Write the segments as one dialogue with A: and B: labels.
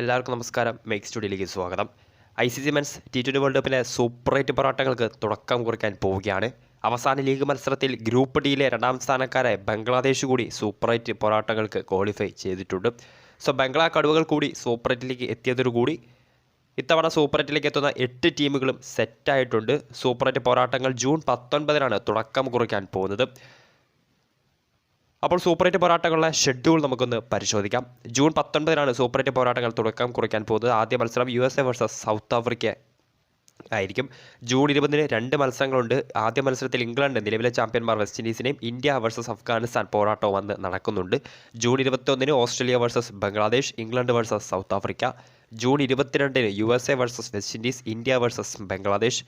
A: എല്ലാവർക്കും നമസ്കാരം. മേക്ക് സ്റ്റുഡിയോയിലേക്ക് സ്വാഗതം. I C C men's T twenty world കപ്പിലെ super eight പോരാട്ടങ്ങൾക്ക് തുടക്കം കുറിക്കാൻ പോവുകയാണ്. അവസാന ലീഗ് മത്സരത്തിൽ ഗ്രൂപ്പ് ഡിയിലെ രണ്ടാം സ്ഥാനക്കാരായ ബംഗ്ലാദേശ് കൂടി സൂപ്പർ എയ്റ്റ് പോരാട്ടങ്ങൾക്ക് ക്വാളിഫൈ ചെയ്തിട്ടുണ്ട്. സോ ബംഗ്ലാ കടുവകൾ കൂടി സൂപ്പർ എയ്റ്റിലേക്ക് എത്തിയതോടുകൂടി ഇത്തവണ സൂപ്പർ എയ്റ്റിലേക്ക് എത്തുന്ന എട്ട് ടീമുകളും സെറ്റായിട്ടുണ്ട് സൂപ്പർ എയ്റ്റ് പോരാട്ടങ്ങൾ ജൂൺ പത്തൊൻപതിനാണ് തുടക്കം കുറിക്കാൻ പോകുന്നത്. അപ്പോൾ സൂപ്പർ എയ്റ്റ് പോരാട്ടങ്ങളുടെ ഷെഡ്യൂൾ നമുക്കൊന്ന് പരിശോധിക്കാം. ജൂൺ പത്തൊൻപതിനാണ് സൂപ്പർ എയ്റ്റ് പോരാട്ടങ്ങൾ തുടക്കം കുറിക്കാൻ പോകുന്നത്. ആദ്യ മത്സരം U S A versus South Africa ആയിരിക്കും. ജൂൺ ഇരുപതിന് രണ്ട് മത്സരങ്ങളുണ്ട്. ആദ്യ മത്സരത്തിൽ ഇംഗ്ലണ്ട് നിലവിലെ ചാമ്പ്യന്മാർ വെസ്റ്റ് ഇൻഡീസിനെയും ഇന്ത്യ വേഴ്സസ് അഫ്ഗാനിസ്ഥാൻ പോരാട്ടവും വന്ന് നടക്കുന്നുണ്ട്. ജൂൺ ഇരുപത്തൊന്നിന് Australia versus Bangladesh England versus South Africa. June ഇരുപത്തിരണ്ടിന് U S A versus West Indies India versus Bangladesh.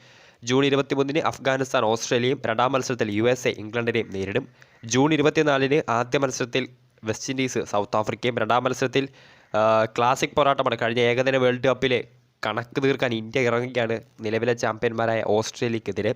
A: June ഇരുപത്തിമൂന്നിന് അഫ്ഗാനിസ്ഥാൻ ഓസ്ട്രേലിയയും രണ്ടാം മത്സരത്തിൽ യു എസ് എ ഇംഗ്ലണ്ടിനെയും നേരിടും. ജൂൺ ഇരുപത്തിനാലിന് ആദ്യ മത്സരത്തിൽ വെസ്റ്റ് ഇൻഡീസ് സൗത്ത് ആഫ്രിക്കയും രണ്ടാം മത്സരത്തിൽ ക്ലാസിക് പോരാട്ടമാണ്. കഴിഞ്ഞ ഏകദിന വേൾഡ് കപ്പിലെ കണക്ക് തീർക്കാൻ ഇന്ത്യ ഇറങ്ങുകയാണ് നിലവിലെ ചാമ്പ്യന്മാരായ ഓസ്ട്രേലിയക്കെതിരെ.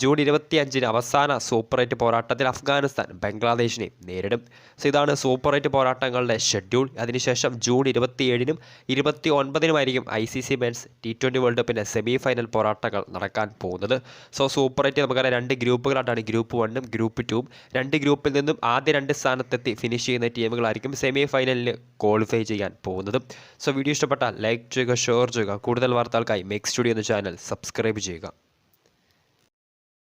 A: ജൂൺ ഇരുപത്തിയഞ്ചിന് അവസാന സൂപ്പർ എയ്റ്റ് പോരാട്ടത്തിൽ അഫ്ഗാനിസ്ഥാൻ ബംഗ്ലാദേശിനെ നേരിടും. സോ ഇതാണ് സൂപ്പർ എയ്റ്റ് പോരാട്ടങ്ങളുടെ ഷെഡ്യൂൾ. അതിനുശേഷം ജൂൺ ഇരുപത്തിയേഴിനും ഇരുപത്തി ഒൻപതിനുമായിരിക്കും I C C men's T twenty world കപ്പിന്റെ സെമി ഫൈനൽ പോരാട്ടങ്ങൾ നടക്കാൻ പോകുന്നത്. സോ സൂപ്പർ എയ്റ്റ് നമുക്കറിയാം രണ്ട് ഗ്രൂപ്പുകളായിട്ടാണ് ഗ്രൂപ്പ് വണ്ണും ഗ്രൂപ്പ് ടൂവും. രണ്ട് ഗ്രൂപ്പിൽ നിന്നും ആദ്യ രണ്ട് സ്ഥാനത്തെത്തി ഫിനിഷ് ചെയ്യുന്ന ടീമുകളായിരിക്കും സെമി ഫൈനലിന് ക്വാളിഫൈ ചെയ്യാൻ പോകുന്നത്. സോ വീഡിയോ ഇഷ്ടപ്പെട്ടാൽ ലൈക്ക് ചെയ്യുക ഷെയർ ചെയ്യുക. കൂടുതൽ വാർത്തകൾക്കായി മെക്സ് സ്റ്റുഡിയോ എന്ന ചാനൽ സബ്സ്ക്രൈബ് ചെയ്യുക.